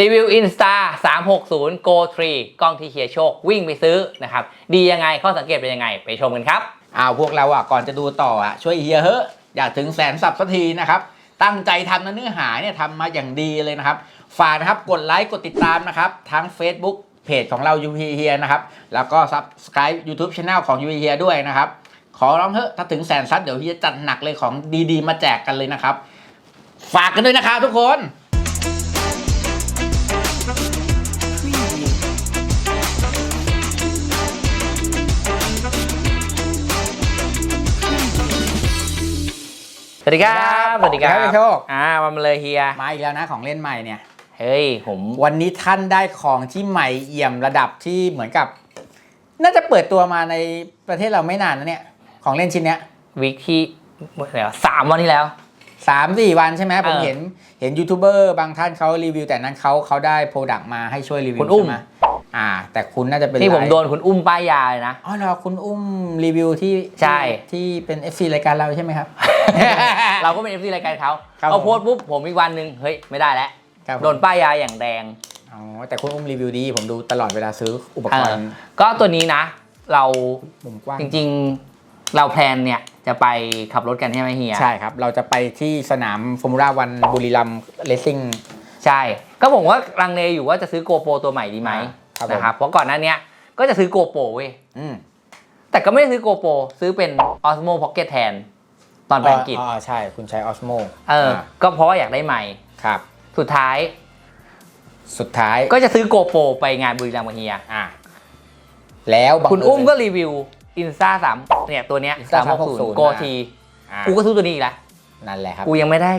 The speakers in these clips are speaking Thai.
รีวิว Insta 360 Go 3 กล้องที่เฮียโชควิ่งไปซื้อนะครับ ดียังไงข้อสังเกตเป็นยังไง ไปชมกันครับอ้าวพวกเราอะก่อนจะดูต่ออะช่วยเฮียเฮ้อะอยากถึงแสนสับสักทีนะครับ ตั้งใจทำนะเนื้อหาเนี่ยทำมาอย่างดีเลยนะครับ ฝากนะครับกดไลค์กดติดตามนะครับ ทั้ง Facebook เพจของเรา UP เฮียนะครับ แล้วก็ Subscribe YouTube Channel ของ UP เฮียด้วยนะครับ ขอร้องเถอะถ้าถึงแสนซับเดี๋ยวเฮียจัดหนักเลยของดีๆ มาแจกกันเลยนะครับ ฝากกันด้วยนะครับทุกคน ดีครับสวัสดีครัสวัสดีครับพี่โชคอ่ามาเลยเฮียมาอีกแล้วนะของเล่นใหม่เนี่ยเฮ้ยผมวันนี้ท่านได้ของที่ใหม่เอี่ยมระดับที่เหมือนกับ น่าจะเปิดตัวมาในประเทศเราไม่นานนะเนี่ย ของเล่นชิ้นเนี้ยวิกที่เดี๋ยวสามวันที่แล้วสามสี่วันใช่ไหมผมเออเห็นเห็นยูทูบเบอร์บางท่านเขารีวิว แต่นั้นเขาเขาได้โปรดักต์มาให้ช่วยรีวิวคุณอุ้มใช่ไหมอ่า แต่คุณน่าจะเป็นที่ผมไลฟ์โดนคุณอุ้มป้ายยาเลยนะอ๋อเหรอคุณอุ้มรีวิวที่ใช่ที่เป็น FC รายการเราใช่ไหมครับ เราก็เป็น FC รายการเขาครับเขาผมโพสต์ปุ๊บผมอีกวันหนึ่งเฮ้ยไม่ได้แล้วครับผม โดนป้ายยาอย่างแดงอ๋อแต่คุณอุ้มรีวิวดี ผมดูตลอดเวลาซื้ออุปกเอรอณ์ก็ตัวนี้นะ เรามุมกว้างจริงๆ เราแพลนเนี่ยจะไปขับรถกันใช่ไหมเฮีย ใช่ครับ เราจะไปที่สนามฟอร์มูล่าวันบุรีรัมย์เลสซิ่ง ใช่ ก็ผมว่าลังเลอยู่ว่าจะซื้อโกโปรตัวใหม่ดีไหมครับผม นะครับ เพราะก่อนหน้าเนี้ยก็จะซื้อโกโปรเว้ย อืมแต่ก็ไม่ได้ซื้อโกโปรซื้อเป็น Osmo Pocket แทน ตอนไปอังกฤษอ๋อใช่คุณใช้ออสโมเออ ก็เพราะว่าอยากได้ใหม่ครับ สุดท้าย สุดท้ายก็จะซื้อโกโปรไปงานบุรีรัมย์กับเฮียอะแล้วบังคุณเญอุ้มก็รีวิว Insta 3เนี่ยตัวเนี้ย Insta 360 360 Go นะ T อะกูก็ซื้อตัวนี้อีกแล้วนั่นแหละครับกูยังไม่ได้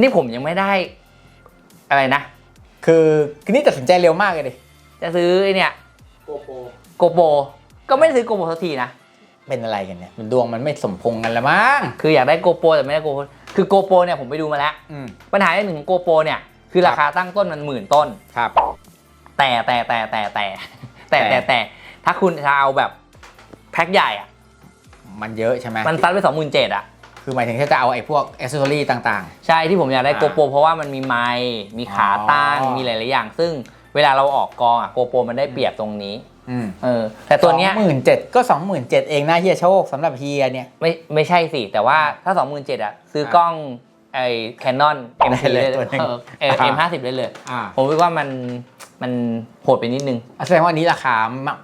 นี่ผมยังไม่ได้ อะไรนะ คือคือนี่ตัดสินใจเร็วมากเลยดิจะซื้อไอ้เนี่ยโกโปโกโปรก็ไม่ได้ซื้อโกโปรสักทีนะ เป็นอะไรกันเนี่ยมันดวงมันไม่สมพงษ์กันละมั้ง คืออยากได้โกโปรแต่ไม่ได้โกโปรคือโกโปรเนี่ยผมไปดูมาแล้ว อืม ปัญหาอย่างหนึ่งของโกโปรเนี่ย คือราคาตั้งต้นมันหมื่นต้น ครับ แต่แต่แต่แต่แต่แต่แต่แต่ถ้าคุณจะเอาแบบแพ็คใหญ่อะมันเยอะใช่ไหมมันซัดไปสองหมื่นเจ็ดอะคือหมายถึงถ้าจะเอาไอ้พวกอ c เซสซอรี่ต่าง ใช่ที่ผมอยากได้อ่าโกโปรเพราะว่ามันมีไมค์มีขาตั้งอ๋อ มีหลาย ๆ อย่าง ซึ่งเวลาเราออกกองอะโกโปรมันได้เปรียบตรงนี้ๆอืม เออ แต่ตัวเนี้ยหมื่นเจ็ดก็สองหมื่นเจ็ดเองนะเฮียโชคสำหรับเฮียเนี่ย ไม่ไม่ใช่สิ แต่ว่าถ้า27,000อะซื้อกล้องไอ้แคนนอน M4 ได้เลยได้ตัวหนึ่งเออเอออ่า M50 ได้เลย อ่า ผมคิดว่ามันมันโหดไปนิดนึง แสดงว่าอันนี้ราคา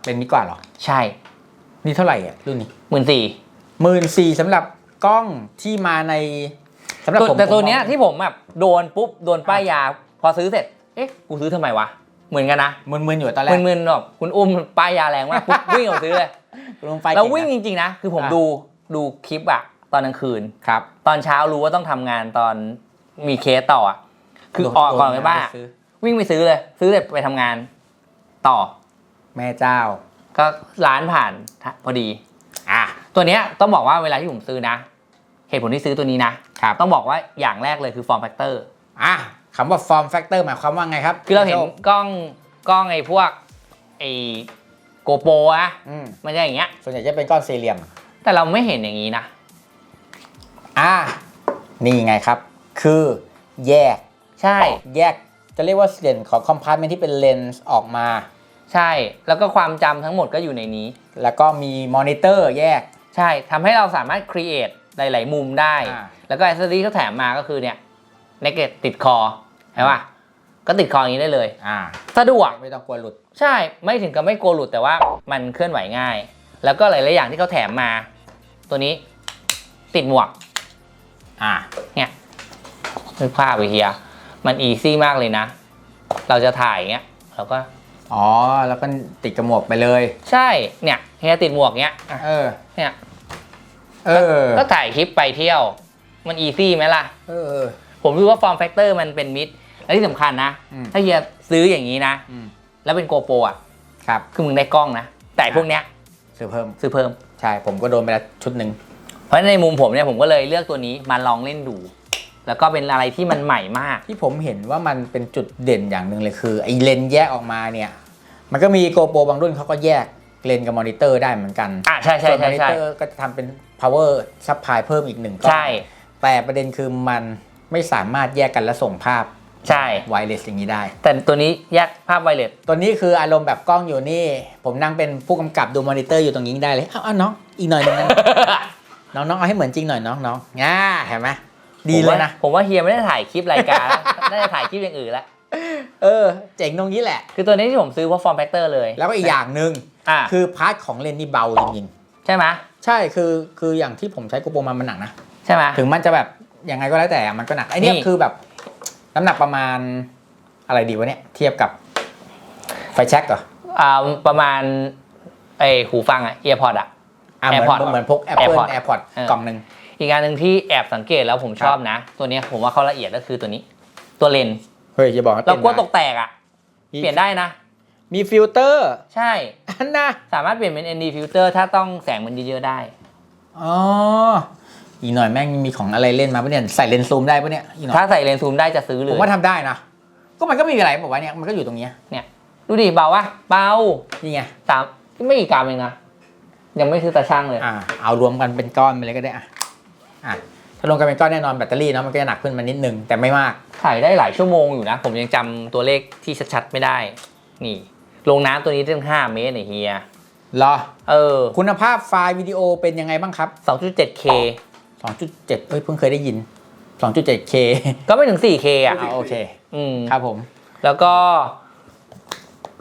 เป็นมิตรกว่าเหรอ ใช่ นี่เท่าไหร่อะรุ่นนี้หมื่นสี่หมื่นสี่สำหรับกล้องที่มาในสำหรับผมแต่ตัวเนี้ยผมมองที่ผมแบบโดนปุ๊บโดนป้ายยา พอซื้อเสร็จ เอ๊ะ กูซื้อทำไมวะ เหมือนกันนะมึนๆอยู่ตอนแรกมึนๆแบบคุณอุ้มป้ายยาแรงมากปุ๊บวิ่งออกมาซื้อเลยลงไปแล้วเก่นะวิ่งจริงๆนะ คือผมอะดูดูคลิปอะตอนกลางคืนครับ ตอนเช้ารู้ว่าต้องทำงานตอนมีเคสต่ออะคือโดนออกก่อนโดไปนบ้านซื้อวิ่งไปซื้อเลย ซื้อเสร็จไปทำงาน ต่อ แม่เจ้า ก็ร้านผ่านพอดี อะตัวเนี้ยต้องบอกว่าเวลาที่ผมซื้อนะ เหตุผลที่ซื้อตัวนี้นะครับต้องบอกว่าอย่างแรกเลยคือ form factor อะ คำว่า form factor หมายความว่าไงครับคือเราเห็นโชคกล้องกล้องไอ้พวกไอ้โกโปรอะอืมมันจะอย่างเงี้ย ส่วนใหญ่จะเป็นก้อนสี่เหลี่ยม แต่เราไม่เห็นอย่างนี้นะ อะนี่ไงครับ คือแยก ใช่ แยก จะเรียกว่าส่วนของคอมพาร์ตเมนที่เป็นเลนส์ออกมา ใช่ แล้วก็ความจำทั้งหมดก็อยู่ในนี้ แล้วก็มีมอนิเตอร์แยก ใช่ทำให้เราสามารถ create หลาย ๆ มุมได้ อ่า แล้วก็ accessory ที่เขาแถมมาก็คือเนี่ย naked ติดคอใช่ป่ะก็ติดคออย่างนี้ได้เลย อ่า สะดวกไม่ต้องกลัวหลุด ใช่ไม่ถึงกับไม่กลัวหลุดแต่ว่ามันเคลื่อนไหวง่าย แล้วก็หลาย ๆ อย่างที่เขาแถมมา ตัวนี้ติดหมวก อ่าเนี่ยนึกภาพไปเฮียมันอีซี่มากเลยนะ เราจะถ่ายเงี้ยเราก็ อ๋อ แล้วก็ติดกระหมวกไปเลย ใช่เนี่ยเฮียติดหมวกเงี้ยอะเออ เนี่ยเออ ก็ถ่ายคลิปไปเที่ยว มันอีซี่ไหมล่ะ เออเออผมรู้ว่าฟอร์มแฟกเตอร์มันเป็นมิด และที่สำคัญนะ อืม ถ้าเฮียซื้ออย่างนี้นะ อืมแล้วเป็นโกโปรอะ ครับคือมึงได้กล้องนะ แต่พวกเนี้ยซื้อเพิ่ม ซื้อเพิ่ม ใช่ ผมก็โดนไปแล้วชุดหนึ่ง เพราะฉะนั้นในมุมผมเนี่ยผมก็เลยเลือกตัวนี้มาลองเล่นดู แล้วก็เป็นอะไรที่มันใหม่มาก ที่ผมเห็นว่ามันเป็นจุดเด่นอย่างหนึ่งเลยคือไอ้เลนส์แยกออกมาเนี่ย มันก็มีโกโปรบางรุ่นเขาก็แยกเลนส์กับมอนิเตอร์ได้เหมือนกันอะใช่ใช่ส่วนมใช่อนิใช่เตอร์ก็จะทำเป็น power supply เพิ่มอีกหนึ่งก้อนใช่ แต่ประเด็นคือมันไม่สามารถแยกกันและส่งภาพ ใช่ ไวเลสอย่างนี้ได้ แต่ตัวนี้แยกภาพไวเลสตัวนี้คืออารมณ์แบบกล้องอยู่นี่ ผมนั่งเป็นผู้กำกับดูมอนิเตอร์อยู่ตรงนี้ได้เลย เอาเอาน้องอีกหน่อยหนึงนะน้องน้องเอาให้เหมือนจริงหน่อยน้องน้องง่าเห็นไหมดีเลยนะ ผมว่าเฮียไม่ได้ถ่ายคลิปรายการแล้วน่าจะถ่ายคลิปอย่างอื่นแล้วเออ เจ๋งตรงนี้แหละ คือตัวนี้ที่ผมซื้อเพราะฟอร์มแฟกเตอร์เลย แล้วก็อีกอย่างหนึ่งอ่าคือพาร์ทของเลนส์นี่เบาจริงใช่ไหมๆใช่คือคืออย่างที่ผมใช้โกโปรมามันหนักนะใช่ไหมถึงมันจะแบบยังไงก็แล้วแต่มันก็หนักไอเนี้ยนี่คือแบบ น้ำหนักประมาณอะไรดีวะเนี่ย เทียบกับไฟแช็กเหรออ่าประมาณไอหูฟังอะเอียร์พอดอะ อะเหมือน AirPod เหมือนพก Apple AirPod AirPod เออ กล่องหนึ่ง อีกอันหนึ่งที่แอบสังเกตแล้วผมชอบนะ ตัวเนี้ยผมว่าเขาละเอียดก็คือตัวนี้ ตัวเลนส์เฮ้ยจะบอกว่าเรากลัวต้นตกแตกอะเปลี่ยนได้นะ มีฟิลเตอร์ใช่ อันนะสามารถเปลี่ยนเป็น ND filter ถ้าต้องแสงมันเยอะๆได้ อ๋อ อีกหน่อยแม่งมีของอะไรเล่นมาปะเนี่ยใส่เลนส์ซูมได้ปะเนี่ยอีกหน่อยถ้าใส่เลนส์ซูมได้จะซื้อเลผยมว่าทำได้นะ ก็มันก็ไม่มีอะไรบอกว่าเนี่ยมันก็อยู่ตรงเนี้ยเนี่ยดูดิเบาวะเบานี่ไงสามไม่กี่กรัมเองนะยังไม่ซื้อตาช่างเลย อ่าเอารวมกันเป็นก้อนไปเลยก็ได้อะอะถ้ารวมกันเป็นก้อนแน่นอนแบตเตอรี่เนาะมันก็จะหนักขึ้นมานิดนึงแต่ไม่มาก ถ่ายได้หลายชั่วโมงอยู่นะ ผมยังจำตัวเลขที่ชัดๆไม่ได้ นี่ ลงน้ำตัวนี้ตั้ง5เมตรเนี่ยเฮีย รอ เออ คุณภาพไฟล์วิดีโอเป็นยังไงบ้างครับ 2.7K 2.7เอ้ยเพิ่งเคยได้ยิน 2.7K ก็ไม่ถึง 4K อะอ่าโอเค อืมครับผม แล้วก็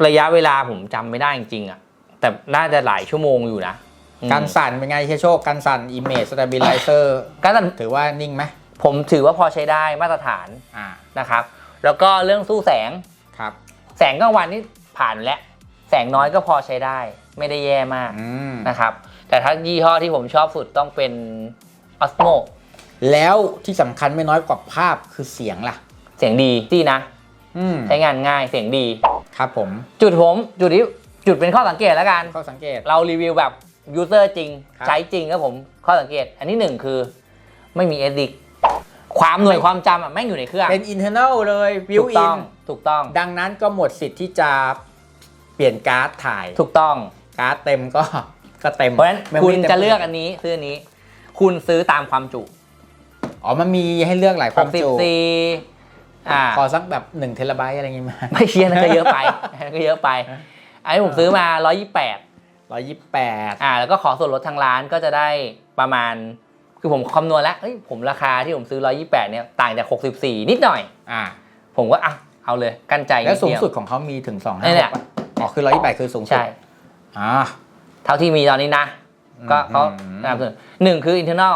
ระยะเวลาผมจำไม่ได้จริงๆอะ แต่น่าจะหลายชั่วโมงอยู่นะอืมการสั่นเป็นไงเฮียโชคการสั่น Image Stabilizer การสั่นถือว่านิ่งไหมผมถือว่าพอใช้ได้มาตรฐานอ่านะครับ แล้วก็เรื่องสู้แสง ครับ แสงกลางวันนี่ผ่านแล้ว แสงน้อยก็พอใช้ได้ ไม่ได้แย่มากอืมนะครับ แต่ถ้ายี่ห้อที่ผมชอบสุดต้องเป็น Osmo แล้วที่สำคัญไม่น้อยกว่าภาพคือเสียงล่ะ เสียงดีที่นะ อืมใช้งานง่ายเสียงดี ครับผมจุดผมจุดที่จุดเป็นข้อสังเกตแล้วกัน ข้อสังเกต เรารีวิวแบบยูเซอร์จริง ครับ ใช้จริงครับผมข้อสังเกต อันที่หนึ่งคือไม่มี SD ความหน่วยความจำอะแม่งอยู่ในเครื่องเป็น internal เลยบิถูวกอิต้อนงถูกต้องดังนั้นก็หมดสิทธิ์ที่จะเปลี่ยนการ์ดถ่าย ถูกต้อง การ์ดเต็มก็ ก็เต็มเพราะฉะนั้น memory คุณต็มจะเลือกอันนี้ซื้ออันนี้ คุณซื้อตามความจุ อ๋อมันมีให้เลือกหลายความจุ64อ่าขอสักแบบ1เทราไบต์อะไรอย่างงี้มา ไม่เชียร์นั่นก็เยอะไปอันนั้นก็เยอะไป อันนี้ผมซื้อมา 128 128อ่าแล้วก็ขอส่วนลดทางร้านก็จะได้ประมาณ คือผมคำนวณแล้วเอ้ยผมราคาที่ผมซื้อ 128 เนี่ยต่างจาก 64 นิดหน่อย อ่า ผมก็อะเอาเลยกั้นใจแล้วสูงนิเยสุดของเขามีถึง2 5เนี่ย6อ๋อคือ128คือสูงสุดใช่อ่าเท่าที่มีตอนนี้นะ ก็เขาอืมสนับสนุนหนึ่งคือ internal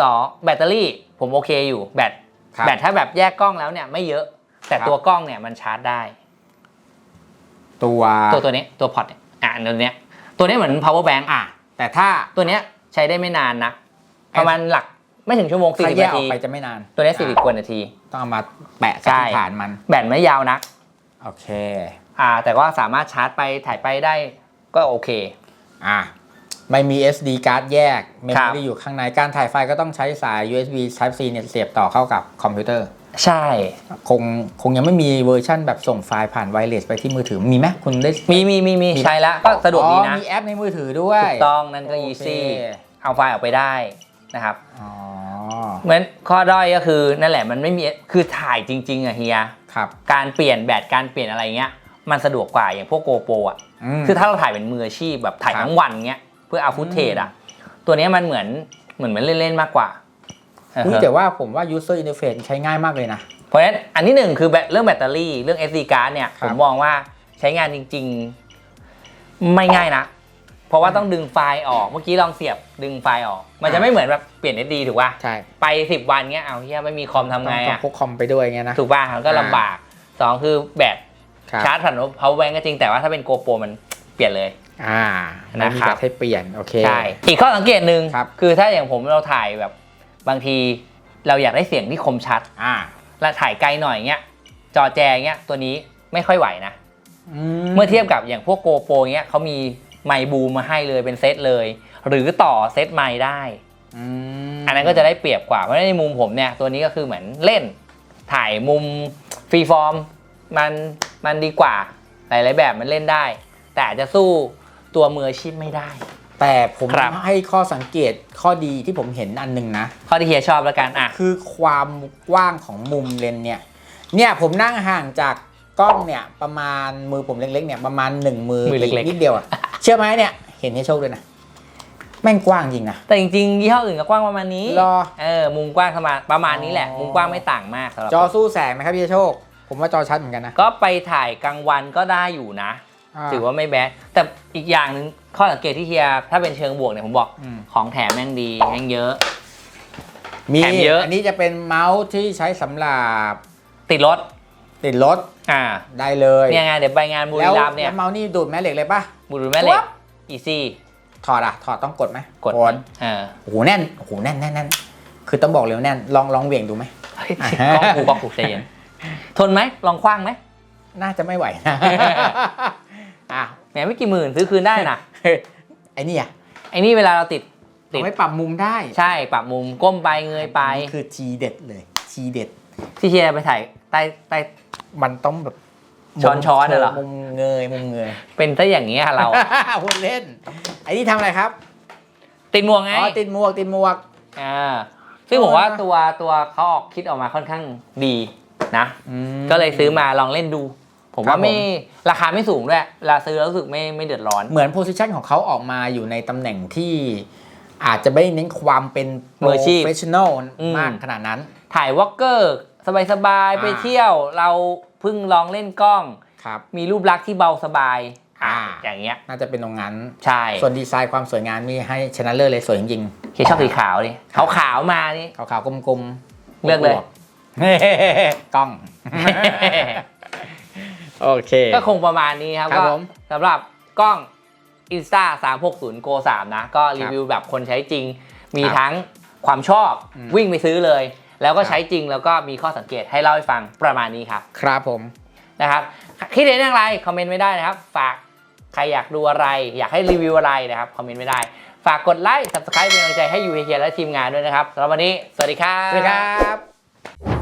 สองแบตเตอรี่ผมโอเคอยู่แบตครับแบตถ้าแบบแยกกล้องแล้วเนี่ยไม่เยอะ แต่ครับ ตัวกล้องเนี่ยมันชาร์จได้ ตัวตัวตัวนี้ตัวพอร์ตเนี่ยอะตัวเนี้ยตัวนี้เหมือน power bank อะ แต่ถ้าตัวเนี้ยใช้ได้ไม่นานนะประมาณหลักไม่ถึงชั่วโมงถ้า40แยกนาออทีกไปจะไม่นานตัวเนี้ยอะ40กว่านาที ต้องเอามาแปะใช่ ที่ฐานมัน แบตไม่ยาวนัก โอเค อ่าแต่ว่าสามารถชาร์จไปถ่ายไปได้ก็โอเค อะ ไม่มี SD การ์ดแยก เมมครัโมบรี่อยู่ข้างใน การถ่ายไฟล์ก็ต้องใช้สาย USB Type C เนี่ยเสียบต่อเข้ากับคอมพิวเตอร์ ใช่ คงคงยังไม่มีเวอร์ชั่นแบบส่งไฟล์ผ่านไวเลสไปที่มือถือ มีไหมคุณได้ มีมีมีมีมีใช้แล้วก็สะดวกดีอ๋อนะ มีแอปในมือถือด้วยถูกต้องนั่นก็โอเค easy เอาไฟล์ออกไปได้นะครับอ๋อเหมือนข้อด้อยก็คือนั่นแหละมันไม่มีคือถ่ายจริง ๆอะเฮียครับ การเปลี่ยนแบตการเปลี่ยนอะไรเงี้ยมันสะดวกกว่าอย่างพวกโกโปรอะมคือถ้าเราถ่ายเป็นมืออาชีพแบบถ่ายครับทั้งวันเงี้ย เพื่อเอาฟุตเทจอะตัวเนี้ยมันเหมือนเหมือนมันเล่นๆมากกว่าอุ๊ยเออแต่ว่าผมว่า user interface ใช้ง่ายมากเลยนะ เพราะฉะนั้นอันที่หนึ่งคือแบตเรื่องแบตเตอรี่เรื่อง SD card เนี่ยครัผบมมองว่าใช้งานจริง ๆ ไม่ง่ายนะเพราะว่าต้องดึงไฟล์ออกเมื่อกี้ลองเสียบดึงไฟล์ออก มันจะไม่เหมือนแบบเปลี่ยน SD ถูกป่ะใช่ไป 10 วันเงี้ยเอาเฮียไม่มีคอมทำไงต้องอะพกคอมไปด้วยไงนะถูกป่ะมันก็ลำบากสองคือแบตครับชาร์จผ่าน power bank ก็จริงแต่ว่าถ้าเป็นโกโปรมันเปลี่ยนเลย อ่านะมีครับแบบให้เปลี่ยนโอเคใช่อีกข้อสังเกตหนึ่งครับคือถ้าอย่างผมเราถ่ายแบบบางทีเราอยากได้เสียงที่คมชัดอ่าและถ่ายไกลหน่อยเงี้ยจอแจเงี้ยตัวนี้ไม่ค่อยไหวนะอืเมื่อเทียบกับอย่างพวกโกโปรเงี้ยเขามีไมค์บูมมาให้เลยเป็นเซตเลย หรือต่อเซตไมค์ได้อืมอันนั้นก็จะได้เปรียบกว่าเพราะฉะนั้นในมุมผมเนี่ยตัวนี้ก็คือเหมือนเล่น ถ่ายมุมฟรีฟอร์มมันมันดีกว่าหลายๆแบบมันเล่นได้ แต่อาจจะสู้ ตัวมืออาชีพไม่ได้ แต่ผมครับ ให้ข้อสังเกตข้อดีที่ผมเห็นอันหนึ่งนะ ข้อที่เฮียชอบแล้วกันอะ คือความกว้างของมุมเลนส์เนี่ย เนี่ยผมนั่งห่างจากกล้องเนี่ยประมาณมือผมเล็กๆเนี่ยประมาณหนึ่งมือมือเล็กๆ นิดเดียวอะเชื่อไหมเนี่ยเห็นให้โชคด้วยนะ แม่งกว้างจริงนะ แต่จริงๆยี่ห้ออื่นก็กว้างประมาณนี้รอเออมุมกว้างประมาณประมาณนี้แหละ อ๋อ มุมกว้างไม่ต่างมากสำหรับจอสู้แสงไหมครับพี่โชค ผมว่าจอชัดเหมือนกันนะ ก็ไปถ่ายกลางวันก็ได้อยู่นะ ถือว่าไม่แบดแต่อีกอย่างหนึ่งข้อสังเกตที่เฮียถ้าเป็นเชิงบวกเนี่ยผมบอกอืม ของแถมแม่งดีแม่งเยอะ มีแถมเยอะ อันนี้จะเป็นเมาส์ที่ใช้สำหรับติดรถติดรถอ่าได้เลยเนี่ยไงเดี๋ยวไปงานบุรีแล้วรัมย์เนี่ยแล้วเมาส์นี่ดูดแม่เหล็กเลยปะบุรีแม่เหล็ครักบอีซี่ ถอดอะถอดต้องกดไหมกดเออโอ้โหแน่นโอ้โหแน่นแน่นแน่นคือต้องบอกเลยว่าแน่นลองลองเหวี่ยงดูไหม เฮ้ยอ่า กล้องกูกล้องกูใจเย็นทนไหมลองคว้างไหม น่าจะไม่ไหวนะ อะแหมไม่กี่หมื่นซื้อคืนได้นะไอ้นี่อะไอ้นี่เวลาเราติดติดเอาไว้ปรับมุมได้ ใช่ปรับมุมก้มไปเงยไปนี่คือทีเด็ดเลย ทีเด็ด ที่เฮียไปถ่ายใต้ใต้มันต้องแบบช้อนช้อนอะเหรอมุมเงยมุมเงย เป็นซะอย่างเงี้ยเราพูดเล่น ไอ้นี่ทำอะไรครับ ติดหมวกไงอ๋อติดหมวกติดหมวกอ่าซึ่งผมว่าตัวตัวเขาออกคิดออกมาค่อนข้างดีนะ ก็เลยซื้อมาลองเล่นดู ผมครัว่าบไม่ราคาไม่สูงด้วยเวลาซื้อแล้วรู้สึกไม่ไม่เดือดร้อน เหมือนโพสิชันของเขาออกมาอยู่ในตำแหน่งที่อาจจะไม่เน้นความเป็นมืออาชีพ professional อืมมากขนาดนั้น ถ่ายวอล์กเกอร์สบายๆอ่าไปเที่ยวเราเพิ่งลองเล่นกล้องครับมีรูปลักษณ์ที่เบาสบายอ่าอย่างเงี้ยน่าจะเป็นตรงนั้น ใช่ ส่วนดีไซน์ความสวยงามนี่ให้ชนะเลิศเลยสวยจริงเฮียชอบสีขาวดิขาวขาวๆมานี่ๆขาวๆกลมๆ เลือกเลยวบๆกล้อง โอเค ก็คงประมาณนี้ครับครับก็ผม สำหรับกล้อง Insta 360 Go 3 นะ ก็รีวิวแบบคนใช้จริง มีครับทั้งความชอบอืมวิ่งไปซื้อเลย แล้วก็ครับ ใช้จริงแล้วก็มีข้อสังเกตให้เล่าให้ฟังประมาณนี้ครับครับผม นะครับคิดเห็นอย่างไรคอมเมนต์ไม่ได้นะครับ ฝากใครอยากดูอะไร อยากให้รีวิวอะไรนะครับคอมเมนต์ไม่ได้ ฝากกดไลค์ subscribe เป็นกำลังใจให้ยูเฮียและทีมงานด้วยนะครับสำหรับวันนี้สวัสดีครับ สวัสดีครับ